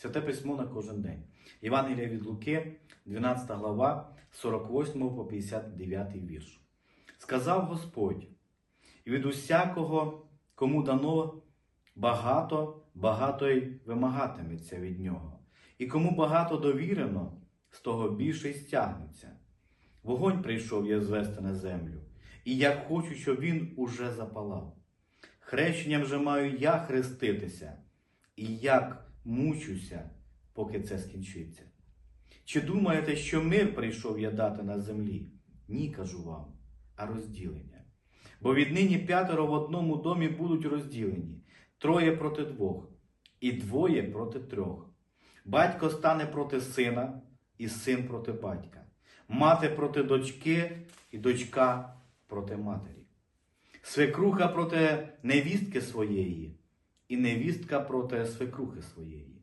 Святе письмо на кожен день. Євангелія від Луки, 12 глава, 48 по 59 вірш. Сказав Господь, і від усякого, кому дано багато, багато й вимагатиметься від нього. І кому багато довірено, з того більше й стягнеться. Вогонь прийшов я звести на землю, і як хочу, щоб він уже запалав. Хрещенням же маю я хреститися, і як мучуся, поки це скінчиться. Чи думаєте, що мир прийшов я дати на землі? Ні, кажу вам, а розділення. Бо віднині п'ятеро в одному домі будуть розділені, троє проти двох, і двоє проти трьох. Батько стане проти сина, і син проти батька, мати проти дочки, і дочка проти матері. Свекруха проти невістки своєї, і невістка проти свекрухи своєї.